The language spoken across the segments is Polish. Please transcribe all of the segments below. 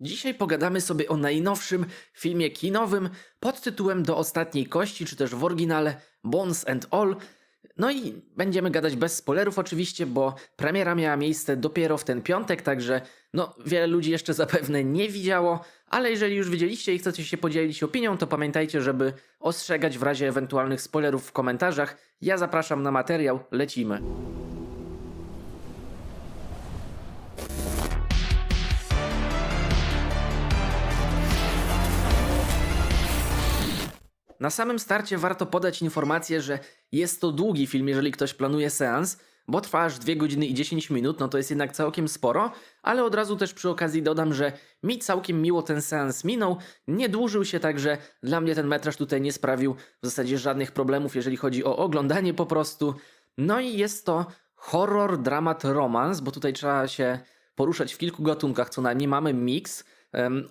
Dzisiaj pogadamy sobie o najnowszym filmie kinowym pod tytułem Do ostatniej kości, czy też w oryginale Bones and All. No i będziemy gadać bez spoilerów oczywiście, bo premiera miała miejsce dopiero w ten piątek, także no wiele ludzi jeszcze zapewne nie widziało, ale jeżeli już widzieliście i chcecie się podzielić opinią, to pamiętajcie, żeby ostrzegać w razie ewentualnych spoilerów w komentarzach. Ja zapraszam na materiał, lecimy. Na samym starcie warto podać informację, że jest to długi film, jeżeli ktoś planuje seans, bo trwa aż 2 godziny i 10 minut, no to jest jednak całkiem sporo, ale od razu też przy okazji dodam, że mi całkiem miło ten seans minął, nie dłużył się, także dla mnie ten metraż tutaj nie sprawił w zasadzie żadnych problemów, jeżeli chodzi o oglądanie po prostu. No i jest to horror, dramat, romans, bo tutaj trzeba się poruszać w kilku gatunkach co najmniej. Mamy miks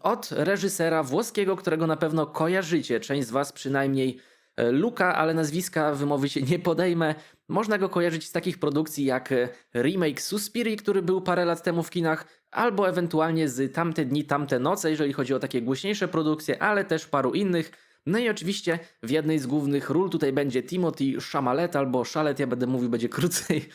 od reżysera włoskiego, którego na pewno kojarzycie, część z Was przynajmniej e, Luka, ale nazwiska wymowy się nie podejmę. Można go kojarzyć z takich produkcji jak e, remake Suspiri, który był parę lat temu w kinach, albo ewentualnie z Tamte dni, tamte noce, jeżeli chodzi o takie głośniejsze produkcje, ale też paru innych. No i oczywiście w jednej z głównych ról tutaj będzie Timothy Chalamet albo Chalet, ja będę mówił, będzie krócej.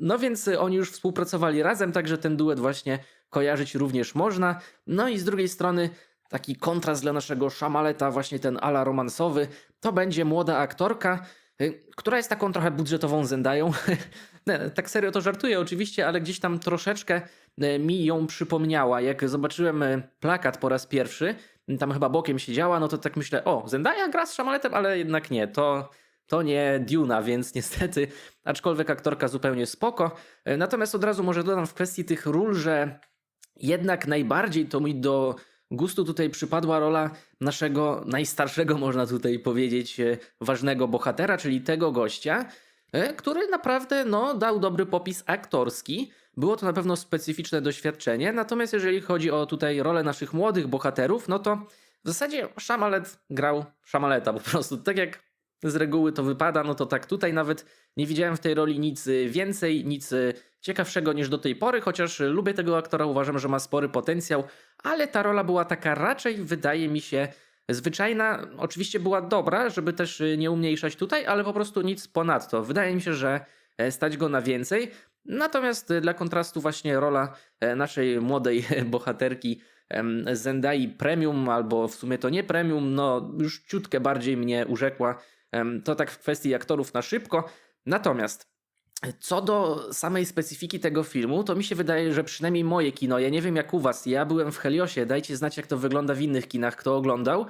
No więc oni już współpracowali razem, także ten duet właśnie kojarzyć również można. No i z drugiej strony taki kontrast dla naszego Szamaleta, właśnie ten ala romansowy, to będzie młoda aktorka, y, która jest taką trochę budżetową Zendają. Tak serio to żartuję oczywiście, ale gdzieś tam troszeczkę y, mi ją przypomniała. Jak zobaczyłem y, plakat po raz pierwszy, tam chyba bokiem siedziała, no to tak myślę, o, Zendaya gra z Szamaletem, ale jednak nie, to, to nie Duna, więc niestety, aczkolwiek aktorka zupełnie spoko. E, Natomiast od razu może dodam w kwestii tych ról, że jednak najbardziej to mi do gustu tutaj przypadła rola naszego najstarszego, można tutaj powiedzieć, e, ważnego bohatera, czyli tego gościa, e, który naprawdę no, dał dobry popis aktorski. Było to na pewno specyficzne doświadczenie, natomiast jeżeli chodzi o tutaj rolę naszych młodych bohaterów, no to w zasadzie Szamalet grał Szamaleta po prostu. Tak jak z reguły to wypada, no to tak tutaj nawet nie widziałem w tej roli nic y, więcej, nic y, ciekawszego niż do tej pory, chociaż lubię tego aktora, uważam, że ma spory potencjał, ale ta rola była taka raczej, wydaje mi się, zwyczajna. Oczywiście była dobra, żeby też y, nie umniejszać tutaj, ale po prostu nic ponadto. Wydaje mi się, że e, stać go na więcej. Natomiast dla kontrastu właśnie rola e, naszej młodej bohaterki Zendai Premium, albo w sumie to nie Premium, no już ciutkę bardziej mnie urzekła. To tak w kwestii aktorów na szybko. Natomiast co do samej specyfiki tego filmu, to mi się wydaje, że przynajmniej moje kino, ja nie wiem jak u was, ja byłem w Heliosie, dajcie znać jak to wygląda w innych kinach, kto oglądał,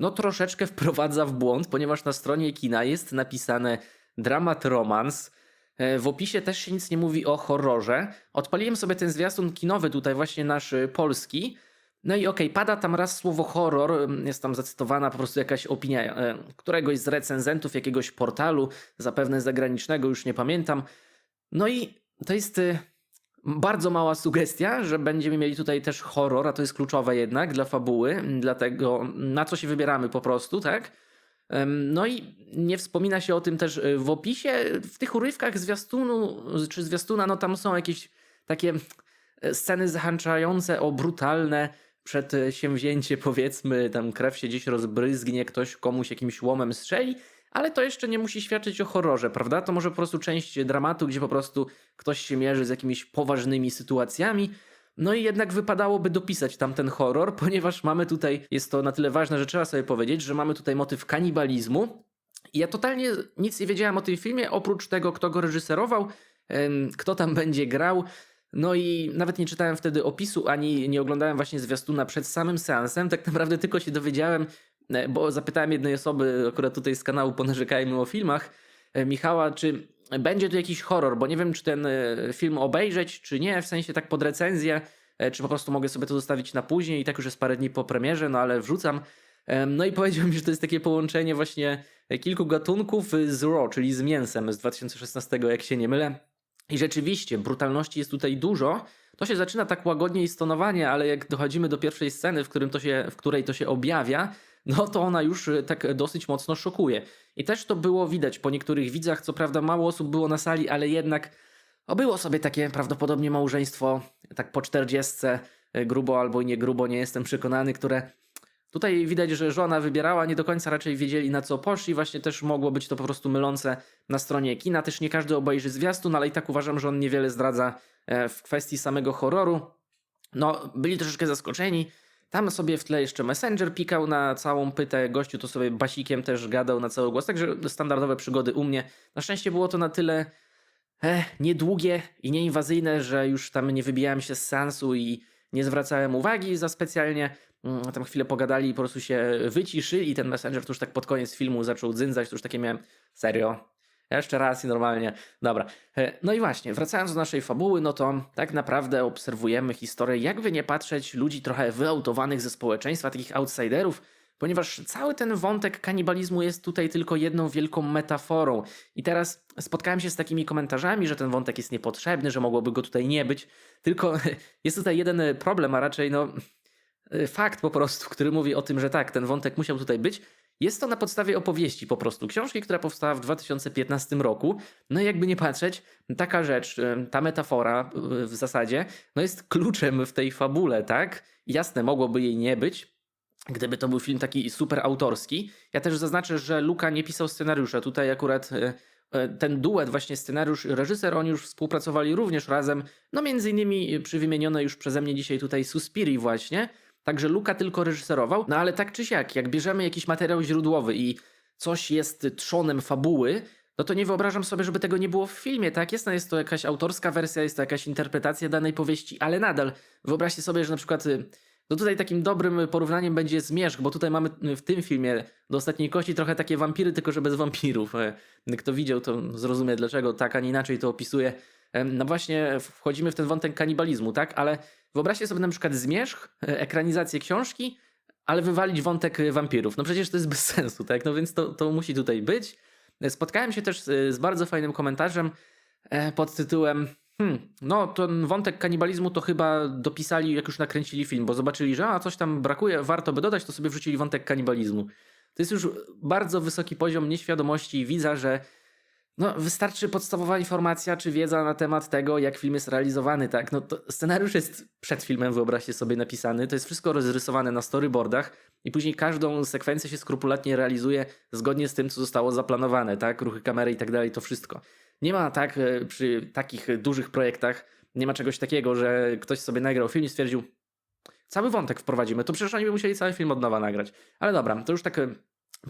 no troszeczkę wprowadza w błąd, ponieważ na stronie kina jest napisane dramat romans, E, w opisie też się nic nie mówi o horrorze. Odpaliłem sobie ten zwiastun kinowy tutaj właśnie nasz y, polski, no i okej, pada tam raz słowo horror, jest tam zacytowana po prostu jakaś opinia e, któregoś z recenzentów jakiegoś portalu, zapewne zagranicznego, już nie pamiętam. No i to jest y, bardzo mała sugestia, że będziemy mieli tutaj też horror, a to jest kluczowe jednak dla fabuły, dlatego na co się wybieramy po prostu, tak? No i nie wspomina się o tym też y, w opisie. W tych urywkach zwiastunu czy zwiastuna, no tam są jakieś takie e, sceny zahaczające o brutalne przedsięwzięcie, powiedzmy, tam krew się gdzieś rozbryzgnie, ktoś komuś jakimś łomem strzeli, ale to jeszcze nie musi świadczyć o horrorze, prawda? To może po prostu część dramatu, gdzie po prostu ktoś się mierzy z jakimiś poważnymi sytuacjami. No i jednak wypadałoby dopisać tam ten horror, ponieważ mamy tutaj, jest to na tyle ważne, że trzeba sobie powiedzieć, że mamy tutaj motyw kanibalizmu. Ja totalnie nic nie wiedziałem o tym filmie, oprócz tego, kto go reżyserował, kto tam będzie grał. No i nawet nie czytałem wtedy opisu, ani nie oglądałem właśnie zwiastuna przed samym seansem. Tak naprawdę tylko się dowiedziałem, e, bo zapytałem jednej osoby, akurat tutaj z kanału Ponarzekajmy o filmach, e, Michała, czy będzie tu jakiś horror, bo nie wiem, czy ten e, film obejrzeć, czy nie, w sensie tak pod recenzję, czy po prostu mogę sobie to zostawić na później i tak już jest parę dni po premierze, no ale wrzucam. No i powiedział mi, że to jest takie połączenie właśnie kilku gatunków z Raw, czyli z mięsem z 2016, jak się nie mylę. I rzeczywiście, brutalności jest tutaj dużo. To się zaczyna tak łagodnie i stonowanie, ale jak dochodzimy do pierwszej sceny, w, którym to się, w której to się objawia, no to ona już e, tak dosyć mocno szokuje. I też to było widać po niektórych widzach. Co prawda, mało osób było na sali, ale jednak o, było sobie takie prawdopodobnie małżeństwo, tak po 40, e, grubo albo nie grubo, nie jestem przekonany, które Tutaj widać, że żona wybierała, nie do końca raczej wiedzieli na co poszli, właśnie też mogło być to po prostu mylące na stronie kina. Też nie każdy obejrzy zwiastun, ale i tak uważam, że on niewiele zdradza e, w kwestii samego horroru. No, byli troszeczkę zaskoczeni. Tam sobie w tle jeszcze Messenger pikał na całą pytę, gościu to sobie basikiem też gadał na cały głos, także standardowe przygody u mnie. Na szczęście było to na tyle e, niedługie i nieinwazyjne, że już tam nie wybijałem się z sensu i nie zwracałem uwagi za specjalnie. Mm, Tam chwilę pogadali i po prostu się wyciszyli. Ten Messenger to już tak pod koniec filmu zaczął dzyndzać, to już takie miałem, serio? Jeszcze raz i normalnie. Dobra. E, No i właśnie, wracając do naszej fabuły, no to tak naprawdę obserwujemy historię, jakby nie patrzeć, ludzi trochę wyautowanych ze społeczeństwa, takich outsiderów, ponieważ cały ten wątek kanibalizmu jest tutaj tylko jedną wielką metaforą. I teraz spotkałem się z takimi komentarzami, że ten wątek jest niepotrzebny, że mogłoby go tutaj nie być. Tylko jest tutaj jeden problem, a raczej no fakt po prostu, który mówi o tym, że tak, ten wątek musiał tutaj być. Jest to na podstawie opowieści po prostu, książki, która powstała w 2015 roku. No i jakby nie patrzeć, taka rzecz, y, ta metafora y, w zasadzie, no jest kluczem w tej fabule, tak? Jasne, mogłoby jej nie być, gdyby to był film taki super autorski. Ja też zaznaczę, że Luka nie pisał scenariusza. Tutaj akurat ten duet, właśnie scenariusz, reżyser, oni już współpracowali również razem. No między innymi przy wymienionej już przeze mnie dzisiaj tutaj Suspiri właśnie. Także Luka tylko reżyserował. No ale tak czy siak, jak bierzemy jakiś materiał źródłowy i coś jest trzonem fabuły, no to nie wyobrażam sobie, żeby tego nie było w filmie, tak? Jest, jest to jakaś autorska wersja, jest to jakaś interpretacja danej powieści, ale nadal wyobraźcie sobie, że na przykład y, no tutaj takim dobrym porównaniem będzie Zmierzch, bo tutaj mamy w tym filmie do ostatniej kości trochę takie wampiry, tylko że bez wampirów. E, Kto widział, to zrozumie dlaczego tak, a nie inaczej to opisuje. E, No właśnie wchodzimy w ten wątek kanibalizmu, tak? Ale wyobraźcie sobie na przykład Zmierzch, e, ekranizację książki, ale wywalić wątek e, wampirów. No przecież to jest bez sensu, tak? No więc to, to musi tutaj być. E, Spotkałem się też z, bardzo fajnym komentarzem pod tytułem Hmm, no ten wątek kanibalizmu to chyba dopisali, jak już nakręcili film, bo zobaczyli, że a, coś tam brakuje, warto by dodać, to sobie wrzucili wątek kanibalizmu. To jest już bardzo wysoki poziom nieświadomości widza, że no, wystarczy podstawowa informacja czy wiedza na temat tego, jak film jest realizowany, tak? No, scenariusz jest przed filmem, wyobraźcie sobie, napisany. To jest wszystko rozrysowane na storyboardach i później każdą sekwencję się skrupulatnie realizuje zgodnie z tym, co zostało zaplanowane, tak? Ruchy kamery i tak dalej, to wszystko. Nie ma tak e, przy takich dużych projektach, nie ma czegoś takiego, że ktoś sobie nagrał film i stwierdził, cały wątek wprowadzimy, to przecież oni by musieli cały film od nowa nagrać. Ale dobra, to już tak e,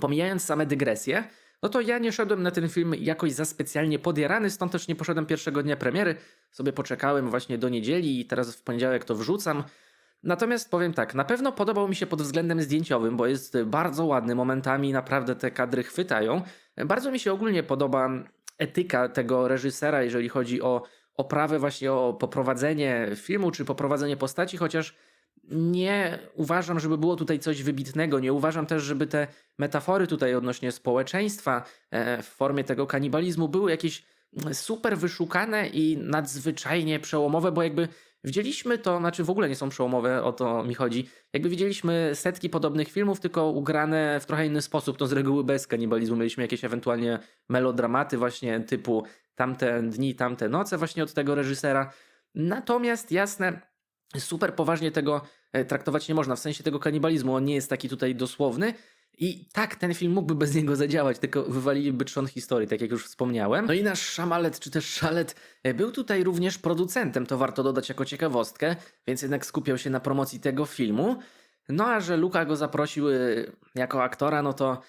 pomijając same dygresje, no to ja nie szedłem na ten film jakoś za specjalnie podjarany, stąd też nie poszedłem pierwszego dnia premiery. Sobie poczekałem właśnie do niedzieli i teraz w poniedziałek to wrzucam. Natomiast powiem tak, na pewno podobał mi się pod względem zdjęciowym, bo jest bardzo ładny, momentami naprawdę te kadry chwytają. Bardzo mi się ogólnie podoba etyka tego reżysera, jeżeli chodzi o oprawę, właśnie o poprowadzenie filmu czy poprowadzenie postaci, chociaż nie uważam, żeby było tutaj coś wybitnego. Nie uważam też, żeby te metafory tutaj odnośnie społeczeństwa e, w formie tego kanibalizmu były jakieś super wyszukane i nadzwyczajnie przełomowe, bo jakby widzieliśmy to, znaczy w ogóle nie są przełomowe, o to mi chodzi. Jakby widzieliśmy setki podobnych filmów, tylko ugrane w trochę inny sposób, to z reguły bez kanibalizmu. Mieliśmy jakieś ewentualnie melodramaty właśnie typu tamte dni, tamte noce właśnie od tego reżysera. Natomiast jasne, super poważnie tego e, traktować nie można, w sensie tego kanibalizmu, on nie jest taki tutaj dosłowny. I tak, ten film mógłby bez niego zadziałać, tylko wywaliliby trzon historii, tak jak już wspomniałem. No i nasz szamalet, czy też szalet, e, był tutaj również producentem, to warto dodać jako ciekawostkę, więc jednak skupiał się na promocji tego filmu. No a że Luka go zaprosił e, jako aktora, no to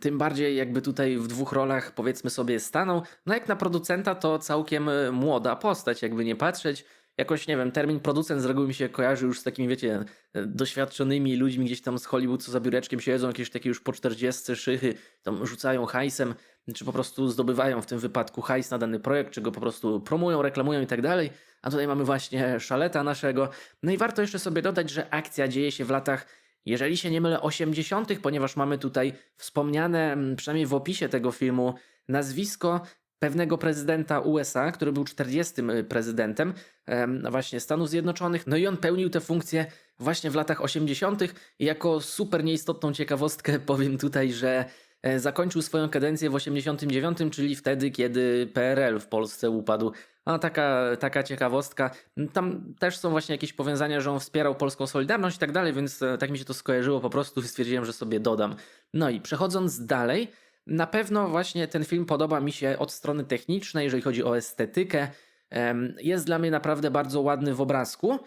tym bardziej jakby tutaj w dwóch rolach powiedzmy sobie stanął. No jak na producenta to całkiem młoda postać, jakby nie patrzeć. Jakoś, nie wiem, termin producent z reguły mi się kojarzy już z takimi, wiecie, doświadczonymi ludźmi gdzieś tam z Hollywood, co za biureczkiem siedzą, jakieś takie już po 40 szychy, tam rzucają hajsem, czy po prostu zdobywają w tym wypadku hajs na dany projekt, czy go po prostu promują, reklamują i tak dalej. A tutaj mamy właśnie szaleta naszego. No i warto jeszcze sobie dodać, że akcja dzieje się w latach jeżeli się nie mylę, 80., ponieważ mamy tutaj wspomniane, mm, przynajmniej w opisie tego filmu, nazwisko pewnego prezydenta USA, który był 40. prezydentem em, właśnie Stanów Zjednoczonych. No i on pełnił tę funkcję właśnie w latach 80. I jako super nieistotną ciekawostkę powiem tutaj, że e, zakończył swoją kadencję w 89, czyli wtedy, kiedy PRL w Polsce upadł. A taka, taka ciekawostka. Tam też są właśnie jakieś powiązania, że on wspierał polską Solidarność i tak dalej, więc e, tak mi się to skojarzyło po prostu i stwierdziłem, że sobie dodam. No i przechodząc dalej, na pewno właśnie ten film podoba mi się od strony technicznej, jeżeli chodzi o estetykę. Jest dla mnie naprawdę bardzo ładny w obrazku.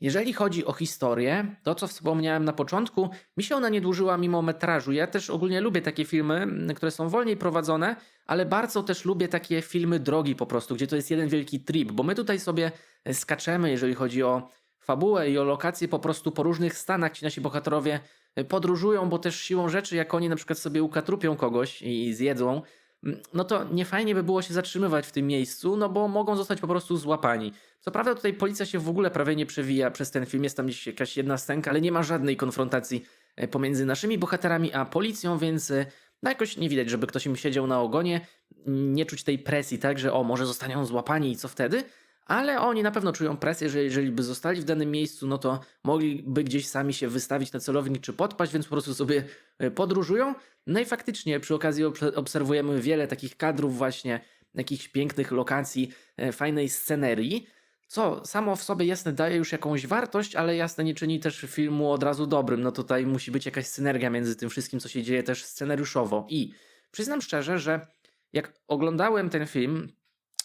Jeżeli chodzi o historię, to co wspomniałem na początku, mi się ona nie dłużyła mimo metrażu. Ja też ogólnie lubię takie filmy, m, które są wolniej prowadzone, ale bardzo też lubię takie filmy drogi po prostu, gdzie to jest jeden wielki trip, bo my tutaj sobie e, skaczemy, jeżeli chodzi o fabułę i o lokacje po prostu po różnych stanach ci nasi bohaterowie podróżują, bo też siłą rzeczy, jak oni na przykład sobie ukatrupią kogoś i zjedzą, m, no to nie fajnie by było się zatrzymywać w tym miejscu, no bo mogą zostać po prostu złapani. Co prawda tutaj policja się w ogóle prawie nie przewija przez ten film, jest tam gdzieś jakaś jedna scenka, ale nie ma żadnej konfrontacji e, pomiędzy naszymi bohaterami a policją, więc e, no jakoś nie widać, żeby ktoś im siedział na ogonie, nie czuć tej presji, tak, że o, może zostaną złapani i co wtedy? Ale oni na pewno czują presję, że jeżeli by zostali w danym miejscu, no to mogliby gdzieś sami się wystawić na celownik czy podpaść, więc po prostu sobie e, podróżują. No i faktycznie przy okazji obs- obserwujemy wiele takich kadrów właśnie, jakichś pięknych lokacji, e, fajnej scenerii, co samo w sobie jasne daje już jakąś wartość, ale jasne nie czyni też filmu od razu dobrym. No tutaj musi być jakaś synergia między tym wszystkim, co się dzieje też scenariuszowo. I przyznam szczerze, że jak oglądałem ten film,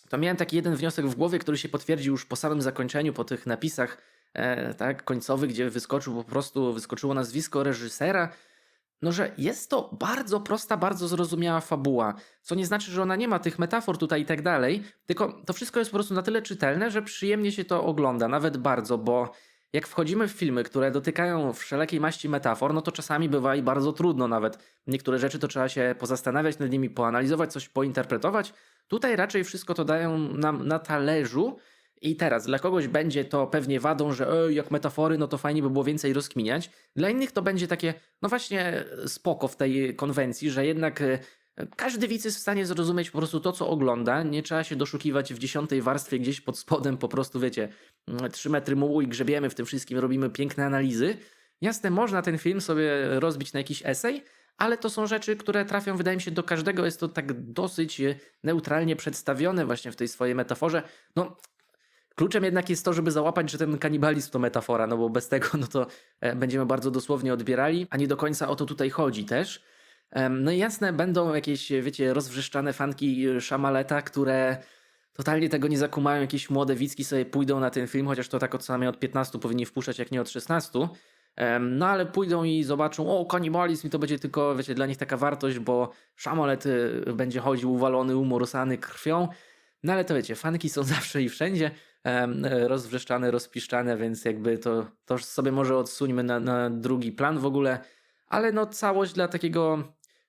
to miałem taki jeden wniosek w głowie, który się potwierdził już po samym zakończeniu, po tych napisach e, tak, końcowych, gdzie wyskoczył po prostu, wyskoczyło nazwisko reżysera, no że jest to bardzo prosta, bardzo zrozumiała fabuła, co nie znaczy, że ona nie ma tych metafor tutaj i tak dalej, tylko to wszystko jest po prostu na tyle czytelne, że przyjemnie się to ogląda, nawet bardzo, bo jak wchodzimy w filmy, które dotykają wszelakiej maści metafor, no to czasami bywa i bardzo trudno nawet. Niektóre rzeczy to trzeba się pozastanawiać nad nimi, poanalizować, coś pointerpretować. Tutaj raczej wszystko to dają nam na talerzu. I teraz dla kogoś będzie to pewnie wadą, że ej, jak metafory, no to fajnie by było więcej rozkminiać. Dla innych to będzie takie, no właśnie spoko w tej konwencji, że jednak e, każdy widz jest w stanie zrozumieć po prostu to, co ogląda. Nie trzeba się doszukiwać w dziesiątej warstwie gdzieś pod spodem, po prostu wiecie, mm, trzy metry mułu i grzebiemy w tym wszystkim, robimy piękne analizy. Jasne, można ten film sobie rozbić na jakiś esej, ale to są rzeczy, które trafią, wydaje mi się, do każdego. Jest to tak dosyć e, neutralnie przedstawione właśnie w tej swojej metaforze. No, Kluczem jednak jest to, żeby załapać, że ten kanibalizm to metafora, no bo bez tego no to e, będziemy bardzo dosłownie odbierali, a nie do końca o to tutaj chodzi też. No i jasne, będą jakieś, wiecie, rozwrzeszczane fanki e, Szamaleta, które totalnie tego nie zakumają. Jakieś młode widzki sobie pójdą na ten film, chociaż to tak od najmniej od 15 powinni wpuszczać, jak nie od 16. Em, No ale pójdą i zobaczą, o kanibalizm i to będzie tylko, wiecie, dla nich taka wartość, bo Szamalet y, będzie chodził uwalony, umorusany krwią. No ale to wiecie, fanki są zawsze i wszędzie rozwrzeszczane, rozpiszczane, więc jakby to, to sobie może odsuńmy na, na drugi plan w ogóle, ale no całość dla takiego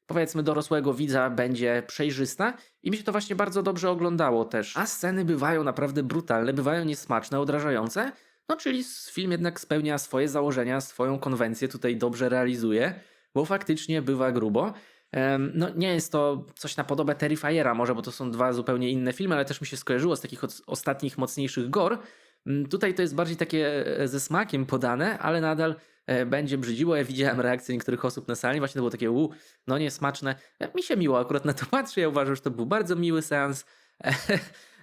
powiedzmy dorosłego widza będzie przejrzysta i mi się to właśnie bardzo dobrze oglądało też. A sceny bywają naprawdę brutalne, bywają niesmaczne, odrażające, no czyli film jednak spełnia swoje założenia, swoją konwencję tutaj dobrze realizuje, bo faktycznie bywa grubo. No, nie jest to coś na podobę Terrifiera, może, bo to są dwa zupełnie inne filmy, ale też mi się skojarzyło z takich ostatnich, mocniejszych gor. Tutaj to jest bardziej takie e, ze smakiem podane, ale nadal będzie brzydziło. Ja widziałem reakcję niektórych osób na sali, właśnie to było takie, u, no niesmaczne. E, Mi się miło akurat na to patrzy, ja uważam, że to był bardzo miły seans.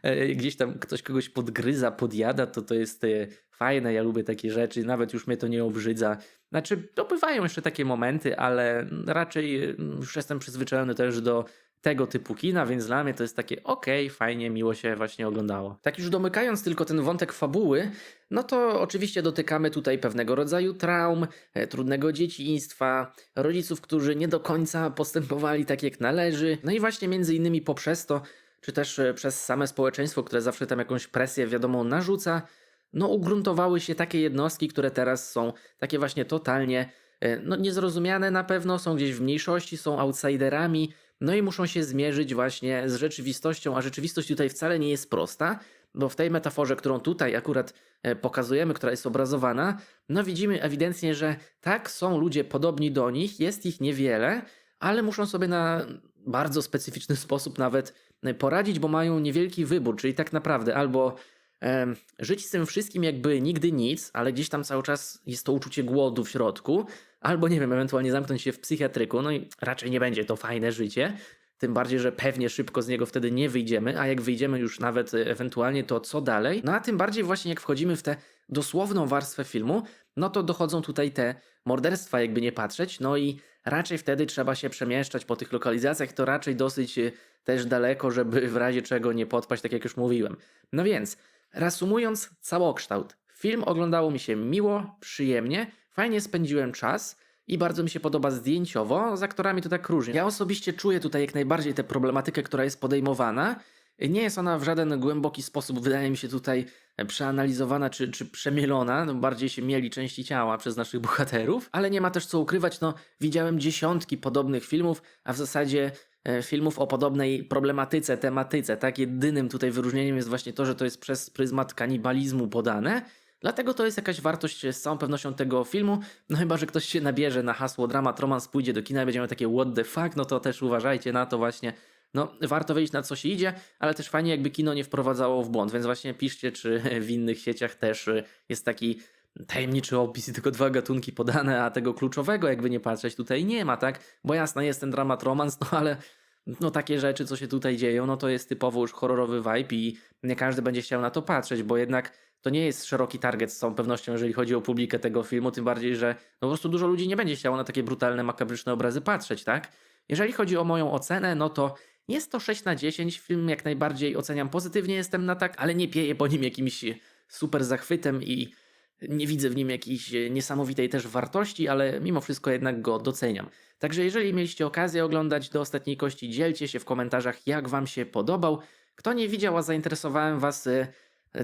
E, Gdzieś tam ktoś kogoś podgryza, podjada, to to jest e, fajne, ja lubię takie rzeczy, nawet już mnie to nie obrzydza. Znaczy, to bywają jeszcze takie momenty, ale raczej y, już jestem przyzwyczajony też do tego typu kina, więc dla mnie to jest takie okej, fajnie, miło się właśnie oglądało. Tak już domykając tylko ten wątek fabuły, no to oczywiście dotykamy tutaj pewnego rodzaju traum, e, trudnego dzieciństwa, rodziców, którzy nie do końca postępowali tak jak należy, no i właśnie między innymi poprzez to, czy też e, przez same społeczeństwo, które zawsze tam jakąś presję wiadomą narzuca, no ugruntowały się takie jednostki, które teraz są takie właśnie totalnie e, no, niezrozumiane na pewno, są gdzieś w mniejszości, są outsiderami, no i muszą się zmierzyć właśnie z rzeczywistością, a rzeczywistość tutaj wcale nie jest prosta, bo w tej metaforze, którą tutaj akurat e, pokazujemy, która jest obrazowana, no widzimy ewidentnie, że tak, są ludzie podobni do nich, jest ich niewiele, ale muszą sobie na bardzo specyficzny sposób nawet e, poradzić, bo mają niewielki wybór, czyli tak naprawdę albo żyć z tym wszystkim jakby nigdy nic, ale gdzieś tam cały czas jest to uczucie głodu w środku, albo nie wiem, ewentualnie zamknąć się w psychiatryku, no i raczej nie będzie to fajne życie. Tym bardziej, że pewnie szybko z niego wtedy nie wyjdziemy, a jak wyjdziemy już nawet e, ewentualnie, to co dalej? No a tym bardziej właśnie jak wchodzimy w tę dosłowną warstwę filmu, no to dochodzą tutaj te morderstwa, jakby nie patrzeć, no i raczej wtedy trzeba się przemieszczać po tych lokalizacjach, to raczej dosyć e, też daleko, żeby w razie czego nie podpaść, tak jak już mówiłem. No więc, reasumując całokształt, film oglądało mi się miło, przyjemnie, fajnie spędziłem czas i bardzo mi się podoba zdjęciowo, z aktorami to tak różnie. Ja osobiście czuję tutaj jak najbardziej tę problematykę, która jest podejmowana. Nie jest ona w żaden głęboki sposób, wydaje mi się tutaj, przeanalizowana czy, czy przemielona, no bardziej się mieli części ciała przez naszych bohaterów, ale nie ma też co ukrywać, no widziałem dziesiątki podobnych filmów, a w zasadzie e, filmów o podobnej problematyce, tematyce, tak? Jedynym tutaj wyróżnieniem jest właśnie to, że to jest przez pryzmat kanibalizmu podane, Dlatego to jest jakaś wartość z całą pewnością tego filmu. No chyba, że ktoś się nabierze na hasło dramat, romans, pójdzie do kina i będzie miał takie what the fuck, no to też uważajcie na to właśnie. No, warto wiedzieć na co się idzie, ale też fajnie jakby kino nie wprowadzało w błąd, więc właśnie piszcie, czy w innych sieciach też y, jest taki tajemniczy opis i tylko dwa gatunki podane, a tego kluczowego jakby nie patrzeć tutaj nie ma, tak? Bo jasne jest ten dramat, romans, no ale no takie rzeczy, co się tutaj dzieją, no to jest typowo już horrorowy vibe i nie każdy będzie chciał na to patrzeć, bo jednak to nie jest szeroki target z całą pewnością, jeżeli chodzi o publikę tego filmu, tym bardziej, że no po prostu dużo ludzi nie będzie chciało na takie brutalne, makabryczne obrazy patrzeć, tak? Jeżeli chodzi o moją ocenę, no to jest to 6 na 10, film jak najbardziej oceniam pozytywnie, jestem na tak, ale nie pieję po nim jakimś super zachwytem i nie widzę w nim jakiejś niesamowitej też wartości, ale mimo wszystko jednak go doceniam. Także jeżeli mieliście okazję oglądać do ostatniej kości, dzielcie się w komentarzach, jak Wam się podobał. Kto nie widział, a zainteresowałem Was y,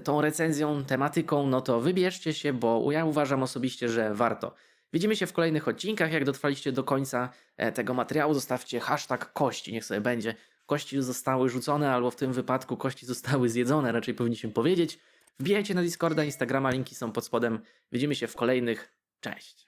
tą recenzją, tematyką, no to wybierzcie się, bo ja uważam osobiście, że warto. Widzimy się w kolejnych odcinkach. Jak dotrwaliście do końca e, tego materiału, zostawcie hashtag kości, niech sobie będzie. Kości zostały rzucone, albo w tym wypadku kości zostały zjedzone, raczej powinniśmy powiedzieć. Wbijajcie na Discorda, Instagrama, linki są pod spodem. Widzimy się w kolejnych. Cześć!